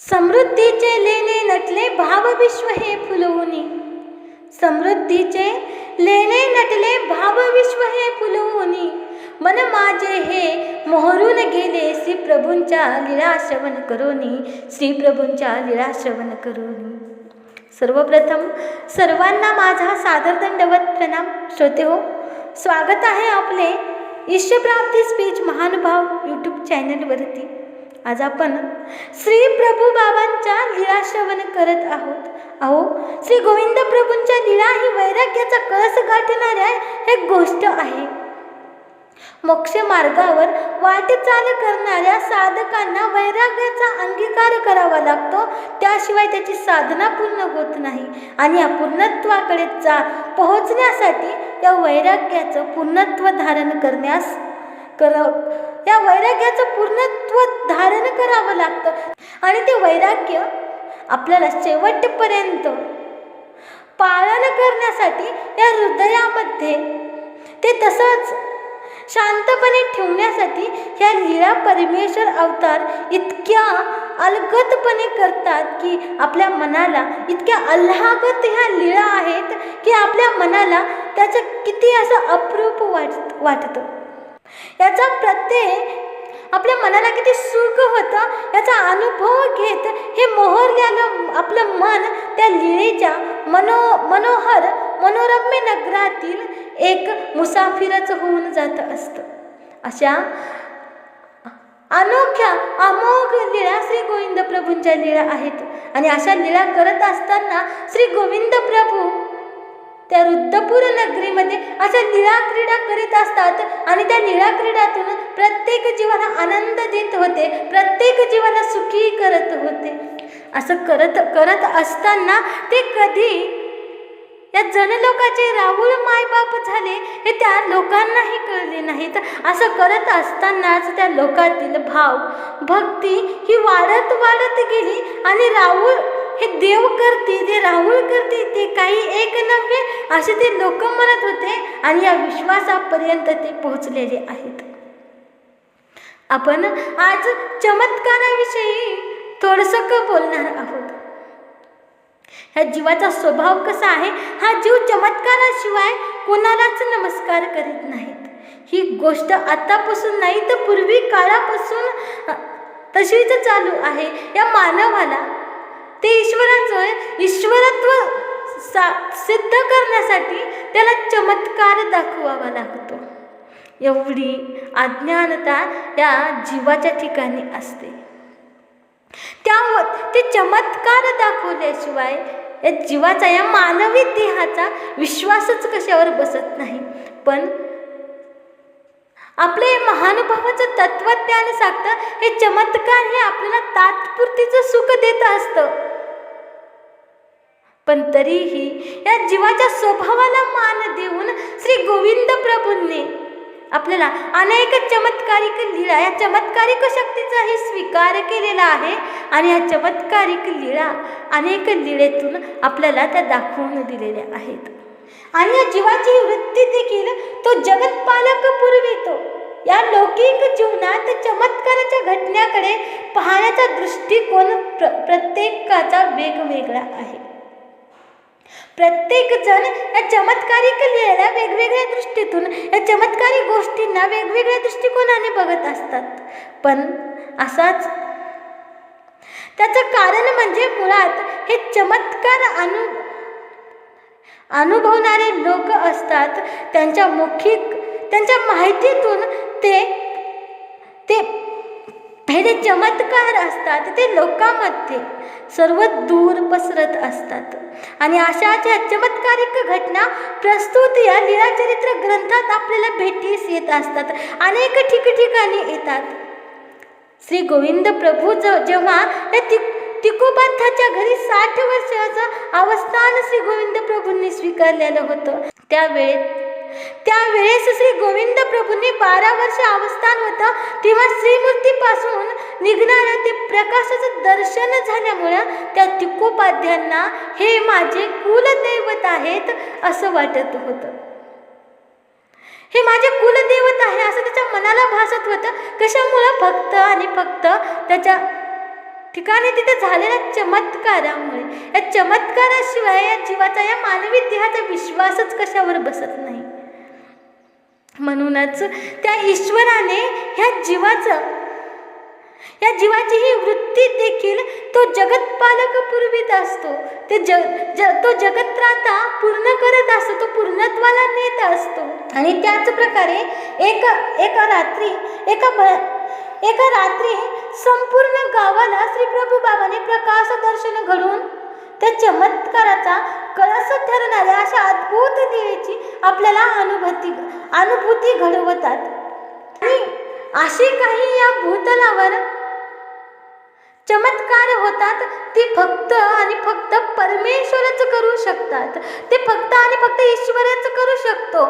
समृद्धीचे लेणे नटले भावविश्व हे फुलवुनी. समृद्धीचे लेणे नटले भावविश्व हे फुलवुनी. मन माझे हे मोहरून गेले श्री प्रभूंच्या लीला श्रवण करोनी. श्री प्रभूंच्या लीला श्रवण करोनी. सर्वप्रथम सर्वांना माझा सादर दंडवत प्रणाम. श्रोते हो स्वागत आहे आपले ईश्वप्राप्ती स्पीच महानुभाव यूट्यूब चॅनलवरती आज आपण श्री प्रभू बाबांच्या लिळा श्रवण करत आहोत. अहो श्री गोविंद प्रभूंच्या लिळा ही वैराग्याचा कळस गाठणाऱ्या हे गोष्ट आहे. मोक्ष मार्गावर वाटचाल करणाऱ्या साधकांना वैराग्याचा अंगीकार करावा लागतो. त्याशिवाय त्याची साधना पूर्ण होत नाही आणि या पूर्णत्वाकडे जा पोहोचण्यासाठी या वैराग्याचं पूर्णत्व धारण करण्यास कर या वैराग्याचं पूर्णत्व धारण करावं लागतं. आणि ते वैराग्य आपल्याला शेवटपर्यंत पालन करण्यासाठी या हृदयामध्ये ते तसंच शांतपणे ठेवण्यासाठी ह्या लीळा परमेश्वर अवतार इतक्या अलगतपणे करतात की आपल्या मनाला इतक्या अल्हागत ह्या लीळा आहेत की आपल्या मनाला त्याचं किती असं अप्रूप वाट वाटतं. याचा प्रत्येक आपल्या मनाला किती सुख होतं याचा अनुभव घेत हे मोहरल्यानं आपलं मन त्या लिळेच्या मनो मनोहर मनोरम्य नगरातील एक मुसाफिरच होऊन जात असतं. अशा अनोख्या अमोघ लीळा श्री गोविंद प्रभूंच्या लीळा आहेत. आणि अशा लीळा करत असताना श्री गोविंद प्रभू त्या वृद्धपूर नगरीमध्ये अशा निळा क्रीडा करीत असतात. आणि त्या निळा क्रीडातून प्रत्येक जीवाला आनंद देत होते. प्रत्येक जीवाला सुखी करत होते. असं करत करत असताना ते कधी या जनलोकाचे राहुल मायबाप झाले हे त्या लोकांनाही कळले नाहीत. असं करत असतानाच त्या लोकातील भाव भक्ती ही वाढत वाढत गेली. आणि राहुल हे देव करते ते राहुल करते ते काही एक नव्हे असे ते लोक म्हणत होते आणि या विश्वासापर्यंत ते पोहोचलेले आहेत. आपण आज चमत्काराविषयी थोडंसं बोलणार आहोत. ह्या जीवाचा स्वभाव कसा आहे हा जीव चमत्काराशिवाय कोणालाच नमस्कार करीत नाहीत. ही गोष्ट आतापासून नाही तर पूर्वी काळापासून तशीच चालू आहे. या मानवाला ते ईश्वराचं ईश्वरत्व सा सिद्ध करण्यासाठी त्याला चमत्कार दाखवावा लागतो. एवढी अज्ञानता या जीवाच्या ठिकाणी असते. त्या ते चमत्कार दाखवल्याशिवाय या जीवाचा या मानवी देहाचा विश्वासच कशावर बसत नाही. पण आपले महानुभावाचं तत्वज्ञान सांगतं हे चमत्कार हे आपल्याला तात्पुरतीचं सुख देत असतं. पण तरीही या जीवाच्या स्वभावाला मान देऊन श्री गोविंद प्रभूंनी आपल्याला अनेक चमत्कारिक लीळा या चमत्कारिक शक्तीचाही स्वीकार केलेला आहे आणि या चमत्कारिक लीळा अनेक लीळेतून आपल्याला त्या दाखवून दिलेल्या आहेत. आणि या जीवाची वृत्ती देखील तो जगतपालक पुरवितो या लौकिक जीवनात चमत्काराच्या घटनेकडे पाहण्याचा दृष्टिकोन प्र प्रत्येकाचा वेगवेगळा आहे. प्रत्येक जण या चमत्कारिक लीळेला वेगवेगळ्या दृष्टीतून या चमत्कारी गोष्टींना वेगवेगळ्या दृष्टिकोनाने बघत असतात. पण असाच त्याचं कारण म्हणजे मुळात हे चमत्कार अनु अनुभवणारे लोक असतात. त्यांच्या मौखिक त्यांच्या माहितीतून ते ते हे जे चमत्कार असतात ते लोकांमध्ये सर्व दूर पसरत असतात. आणि अशाच या चमत्कारिक घटना प्रस्तुत या लीलाचरित्र ग्रंथात आपल्याला भेटीस येत असतात. अनेक ठिकठिकाणी येतात. श्री गोविंद प्रभू ज जेव्हा या ति तिकोबाथाच्या घरी साठ वर्षाचं अवस्थान श्री गोविंद प्रभूंनी स्वीकारलेलं होतं त्यावेळेत त्यावेळेस श्री गोविंद प्रभूंनी बारा वर्ष अवस्थान होतं तेव्हा श्रीमूर्तीपासून निघणाऱ्या ते प्रकाशाचं दर्शन झाल्यामुळं त्या तिकोपाध्यांना हे माझे कुलदैवत आहेत असं वाटत होतं. हे माझे कुलदैवत आहे असं त्याच्या मनाला भासत होतं. कशामुळं? फक्त आणि फक्त त्याच्या ठिकाणी तिथे झालेल्या चमत्कारामुळे. या चमत्काराशिवाय या जीवाचा या मानवी देहाचा विश्वासच कशावर बसत नाही म्हणूनच त्या ईश्वराने ह्या जीवाचं या जीवाची ही वृत्ती देखील तो जगतपालक पुरवित असतो. ते जग ज तो जगत्राता पूर्ण करत असतो तो पूर्णत्वाला नेत असतो. आणि त्याच प्रकारे एक एका रात्री एका भ एका रात्री संपूर्ण गावाला श्री प्रभू बाबाने प्रकाश दर्शन घडून त्या चमत्काराचा कळस ठरणाऱ्या अशा अद्भुत देवीची आपल्याला अनुभूती अनुभूती घडवतात. आणि अशी काही या भूतलावर चमत्कार होतात ती फक्त आणि फक्त परमेश्वरच करू शकतात. ते फक्त आणि फक्त ईश्वरच करू शकतो.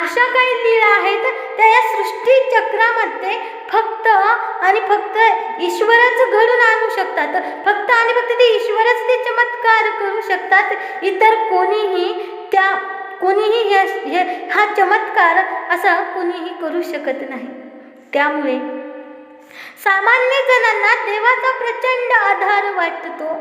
अशा काही लीळा आहेत त्या या सृष्टी चक्रामध्ये फक्त आणि फक्त ईश्वरच घडून आणू शकतात. फक्त आणि फक्त ते ईश्वरच ते चमत्कार करू शकतात. इतर कोणीही त्या कोणीही हे हे हा चमत्कार असा कोणीही करू शकत नाही. त्यामुळे सामान्य जणांना देवाचा प्रचंड आधार वाटतो.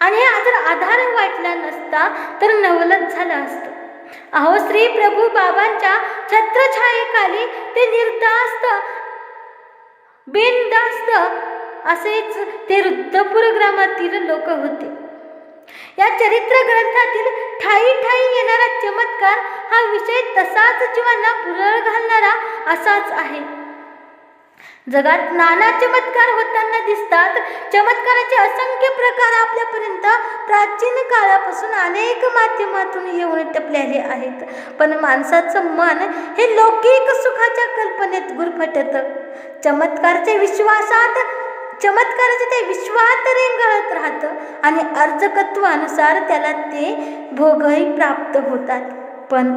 आणि हा जर आधार वाटला नसता तर नवलच झालं असतं. अहो श्री प्रभू बाबांच्या छत्रछायेखाली ते निर्धास्त बिनदास्त असेच ते रुद्धपूर ग्रामातील लोक होते. या चरित्र ग्रंथातील ठाई ठाई येणारा चमत्कार हा विषय तसाच जीवांना भुरळ घालणारा असाच आहे. जगात नाना चमत्कार होताना दिसतात. चमत्काराचे असंख्य प्रकार आपल्यापर्यंत प्राचीन काळापासून अनेक माध्यमातून येऊन टपलेले आहेत. पण माणसाचं मन हे लौकिक सुखाच्या कल्पनेत गुरफटत. चमत्कारच्या विश्वासात चमत्काराचे ते विश्वात रेंगाळत राहतं आणि अर्जकत्वानुसार त्याला ते भोगही प्राप्त होतात. पण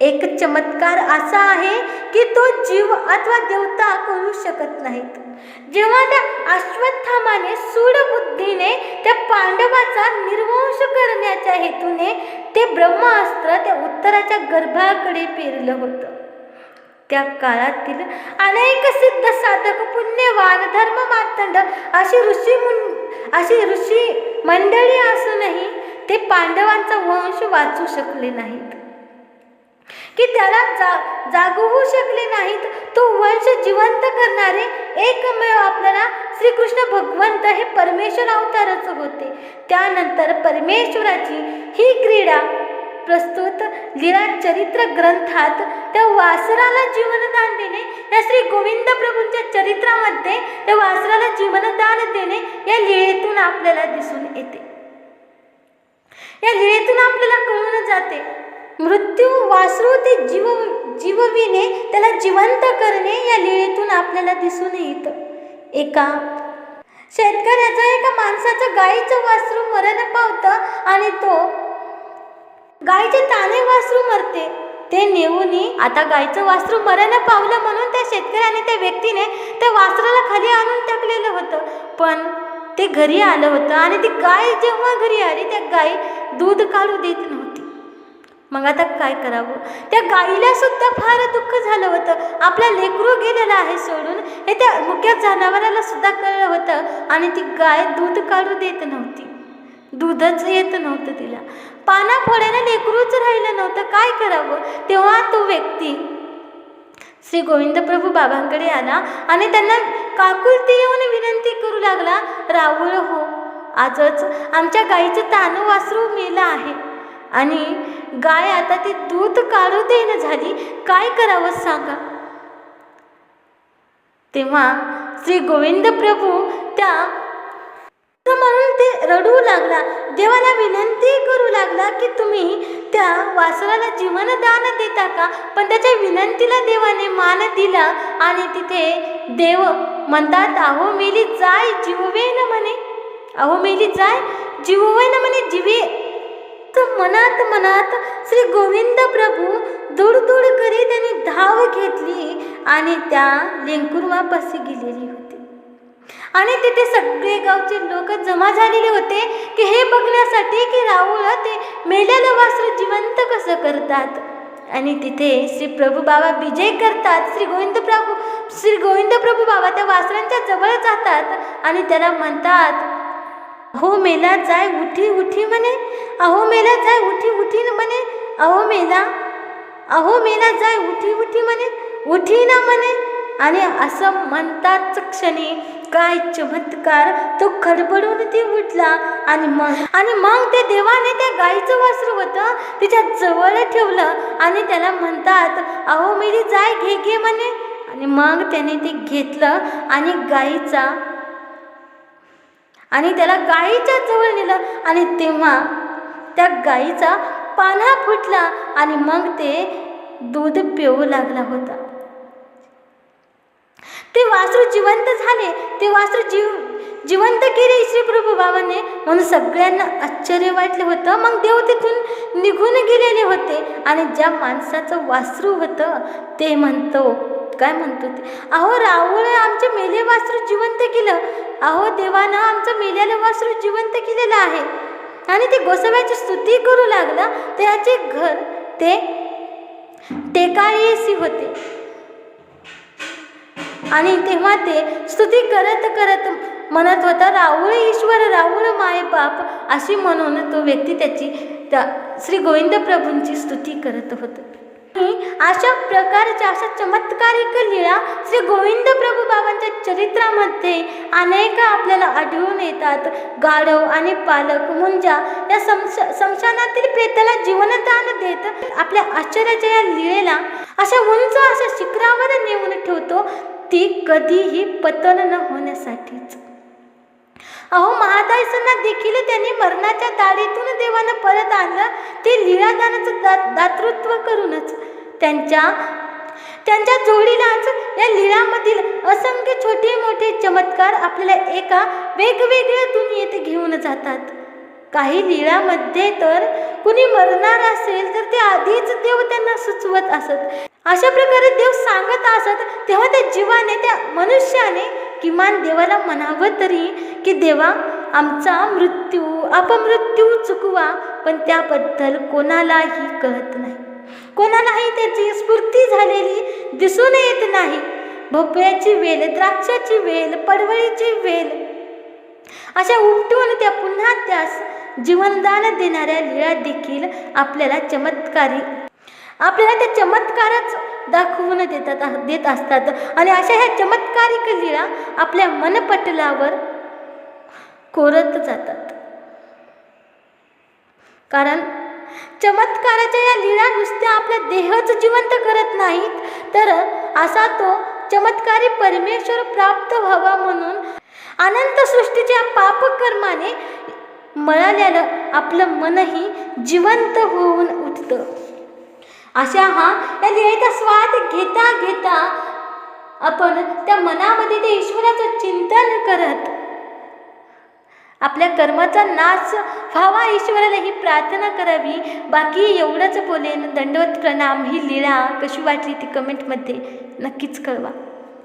एक चमत्कार असा आहे की तो जीव अथवा देवता करू शकत नाहीत. जेव्हा त्या अश्वत्थामाने सूडबुद्धीने त्या पांडवाचा निर्वंश करण्याच्या हेतूने ते ब्रह्मास्त्र त्या उत्तराच्या गर्भाकडे पेरलं होतं. त्या काळातील अनेक सिद्ध साधक पुण्यवान धर्म मार्तंड अशी ऋषी मुं अशी ऋषी मंडळी असूनही ते पांडवांचा वंश वाचू शकले नाहीत. की त्याला जा जागवू शकले नाहीत. तो वंश जिवंत करणारे एकमेव आपल्याला श्रीकृष्ण भगवंत हे परमेश्वर अवतारच होते. त्यानंतर परमेश्वराची ही क्रीडा प्रस्तुत लीला चरित्र ग्रंथात त्या वासराला जीवनदान देणे या श्री गोविंद प्रभूंच्या चरित्रामध्ये त्या वासराला जीवनदान देणे या लिळेतून आपल्याला दिसून येते. या लिळेतून आपल्याला कळून जाते मृत्यू वासरू ते जीव जीवविणे त्याला जिवंत करणे या लीळेतून आपल्याला दिसून येतं. एका शेतकऱ्याचं एका माणसाचं गाईचं वासरू मरण पावतं आणि तो गायीचे ताने वासरू मरते. ते नेऊनी आता गायचं वासरू मरण पावलं म्हणून त्या शेतकऱ्याने त्या व्यक्तीने त्या वासराला खाली आणून टाकलेलं होतं. पण ते घरी आलं होतं आणि ती गाय जेव्हा घरी आली त्या गाई दूध काढू देत नव्हती. मग आता काय करावं? त्या गाईला सुद्धा फार दुःख झालं होतं. आपला लेकरू गेलेला आहे सोडून. हे त्या मुक्या जनावराला सुद्धा कळलं होतं आणि ती गाय दूध काढू देत नव्हती. दूधच येत नव्हतं तिला. पाना फोड्यानं लेकरूच राहिलं नव्हतं. काय करावं? तेव्हा तो व्यक्ती श्री गोविंद प्रभू बाबांकडे आला आणि त्यांना काकुलती येऊन विनंती करू लागला राहुळ हो आजच आमच्या गाईचं तानू वासरू मेलं आहे. आणि गाय आता ती दूध काढू देणं झाली. काय करावं सांगा? तेव्हा श्री गोविंद प्रभू त्या म्हणून ते रडू लागला. देवाला विनंती करू लागला की तुम्ही त्या वासराला जीवनदान देता का? पण त्याच्या विनंतीला देवाने मान दिला आणि तिथे देव म्हणतात अहो मेली जाय जीववेन म्हणे. अहो मेली जाय जीववेन म्हणे जीवे तर मनात मनात श्री गोविंद प्रभू दूड दूड करी त्यांनी धाव घेतली आणि त्या लेंकुरवापाशी गेलेली होती. आणि तिथे सगळे गावचे लोक जमा झालेले होते की हे बघण्यासाठी की राहुळ ते मेलेलं वासरू जिवंत कसं करतात. आणि तिथे श्री प्रभू बाबा विजय करतात. श्री गोविंद प्रभू श्री गोविंद प्रभू बाबा त्या वासरांच्या जवळ जातात आणि त्याला म्हणतात अहो मेला जाय उठी उठी म्हणे. अहो मेला जाय उठी उठी म्हणे. अहो मेला अहो मेला जाय उठी उठी म्हणे. उठी ना म्हणे. आणि असं म्हणताच क्षणी काय चमत्कार तो खडबडून ती उठला आणि मग आणि मग त्या देवाने त्या गाईचं वासरू होतं तिच्या जवळ ठेवलं आणि त्याला म्हणतात अहो मेली जाय घे घे म्हणे. आणि मग त्याने ते घेतलं आणि गाईचा आणि त्याला गाईच्या जवळ नेलं. आणि तेव्हा त्या गाईचा पान्हा फुटला आणि मग ते दूध पिऊ लागला होता. ते वासरू जिवंत झाले. ते वासरू जीव जिवंत केले श्री प्रभू बाबाने. म्हणून सगळ्यांना आश्चर्य वाटलं होतं. मग देव तिथून निघून गेलेले होते. आणि ज्या माणसाचं वासरू होतं ते म्हणतो काय म्हणतो ते? अहो राहुळ आमचे मेले वासरू जिवंत केलं. अहो देवानं आमचं मेलेलं वासरू जिवंत केलेलं आहे. आणि ते गोसाव्याची स्तुती करू लागला. त्याचे घर ते टेकाळीसी होते. आणि तेव्हा ते स्तुती करत करत म्हणत होता राहुळ ईश्वर राहुळ माय बाप अशी म्हणून तो व्यक्ती त्याची त्या श्री गोविंद प्रभूंची स्तुती करत होता. आणि अशा प्रकारच्या अशा चमत्कारिक लीळा श्री गोविंद प्रभू बाबांच्या चरित्रामध्ये अनेक आपल्याला आढळून येतात. गाढव आणि पालक मुंजा या समश समशानातील प्रेताला जीवनदान देत आपल्या आश्चर्याच्या या लीळेला अशा उंच अशा शिखरावर नेऊन ठेवतो ती कधीही पतन न होण्यासाठीच. अहो महादासांना देखील त्यांनी मरणाच्या दाढीतून देवानं परत आणलं ते लीळादानाचं दा दातृत्व करूनच. त्यांच्या त्यांच्या जोडीलाच या लिळामधील असंख्य छोटे मोठे चमत्कार आपल्याला एका वेगवेगळ्या दुनियेत घेऊन जातात. काही लिळामध्ये तर कुणी मरणार असेल तर ते आधीच देव त्यांना सुचवत असत. अशा प्रकारे देव सांगत असत तेव्हा त्या जीवाने त्या मनुष्याने किमान देवाला म्हणावं तरी की देवा आमचा मृत्यू अपमृत्यू चुकवा पण त्याबद्दल कोणालाही कळत नाही. कोणालाही त्याची स्फूर्ती झालेली दिसून येत नाही. भोपळ्याची वेल द्राक्षाची वेल पडवळीची वेल. अशा उपटून त्या पुन्हा त्यास जीवनदान देणाऱ्या लिळा देखील आपल्याला चमत्कारी आपल्याला त्या चमत्कारच दाखवून देतात देत असतात. आणि अशा ह्या चमत्कारिक लिळा आपल्या मनपटलावर कोरत जातात. कारण चमत्काराच्या या लीळा नुसत्या आपल्या देहच जिवंत करत नाहीत. तर असा तो चमत्कारी परमेश्वर प्राप्त व्हावा म्हणून अनंत सृष्टीच्या पापकर्माने मळाल्यानं आपलं मनही जिवंत होऊन उठतं. अशा हा या लिळेचा स्वाद घेता घेता आपण त्या मनामध्ये ते ईश्वराचं चिंतन करत आपल्या कर्माचा नाश व्हावा ईश्वराला ही प्रार्थना करावी. बाकी एवढंच बोलेन दंडवत प्रणाम. ही लीळा कशी वाटली ती कमेंटमध्ये नक्कीच कळवा.